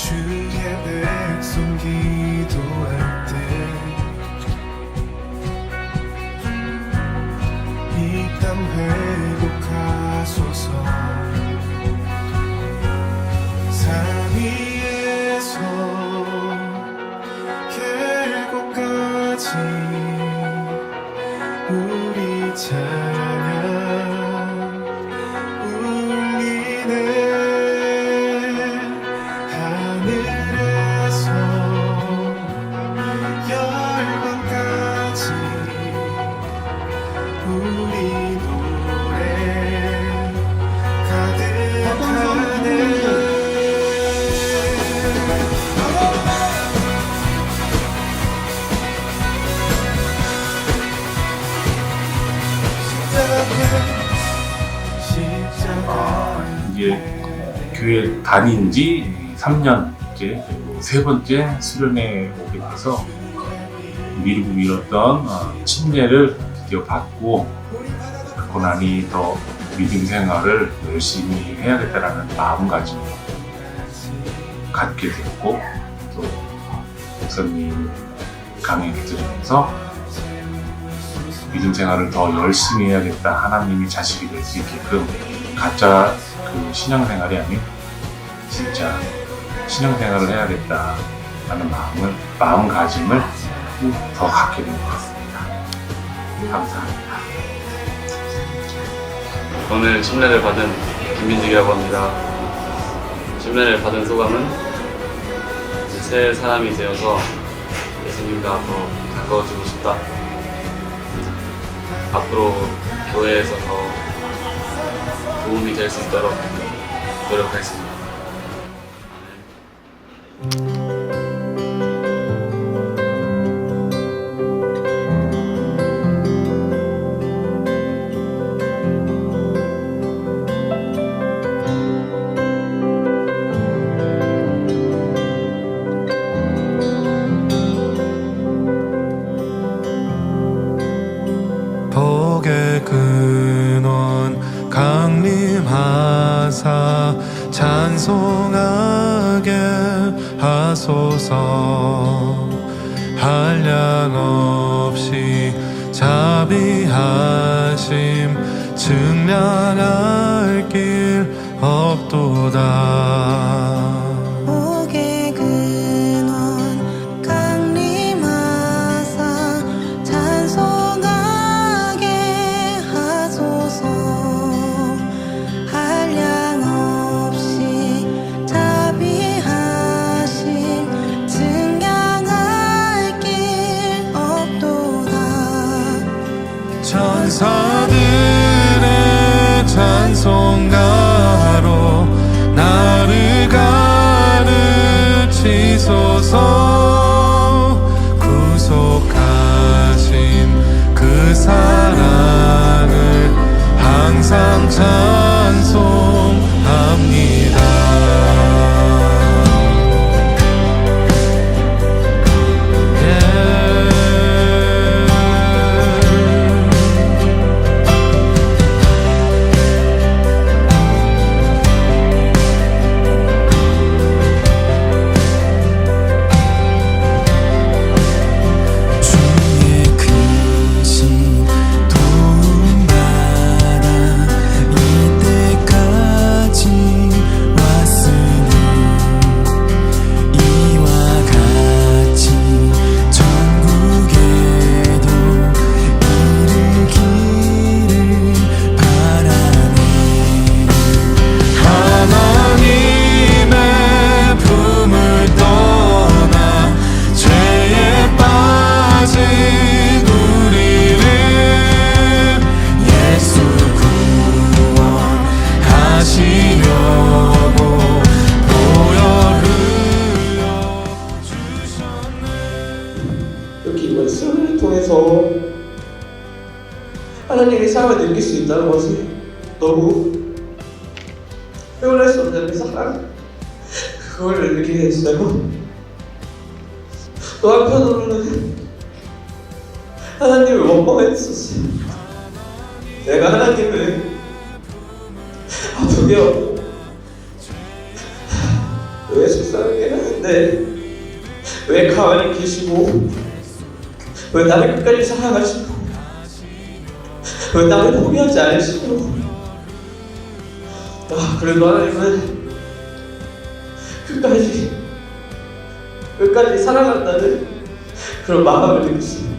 주의 백성 기도할 때 이 땅 회복하소서. 삶 위에서 결국까지 우리 자 이제 교회 다닌 지 3년째 그리고 세 번째 수련회 오게 돼서 미루고 미뤘던 어, 침례를 드디어 받고 받고 나니 더 믿음 생활을 열심히 해야겠다라는 마음가짐을 갖게 됐고 또 목사님 강의를 들으면서 믿음 생활을 더 열심히 해야겠다 하나님이 자식이 될 수 있게끔 가짜 그 신앙생활이 아닌 진짜 신앙생활을 해야겠다 하는 마음을 마음가짐을 더 갖게 된 것 같습니다. 감사합니다. 오늘 침례를 받은 김민직이라고 합니다. 침례를 받은 소감은 새 사람이 되어서 예수님과 더 가까워지고 싶다. 앞으로 교회에서 더 도움이 될 수 있도록 노력하겠습니다. 하사 찬송하게 하소서. 한량 없이 자비하심 증량할 길 없도다 말씀을 통해서 하나님의 사랑을 느낄 수 있다는 것이 너무 표현할 수 없는 그 사랑 그걸 느끼게 됐어요. 또 한편으로는 하나님을 원망했었어요. 내가 하나님을 아프게 왜 속상하게 하는데 왜 가만히 계시고 왜 나를 끝까지 사랑하시고 왜 나를 포기하지 않으시고 아 그래도 하나님은 끝까지 끝까지 사랑한다는 그런 마음을 느꼈어요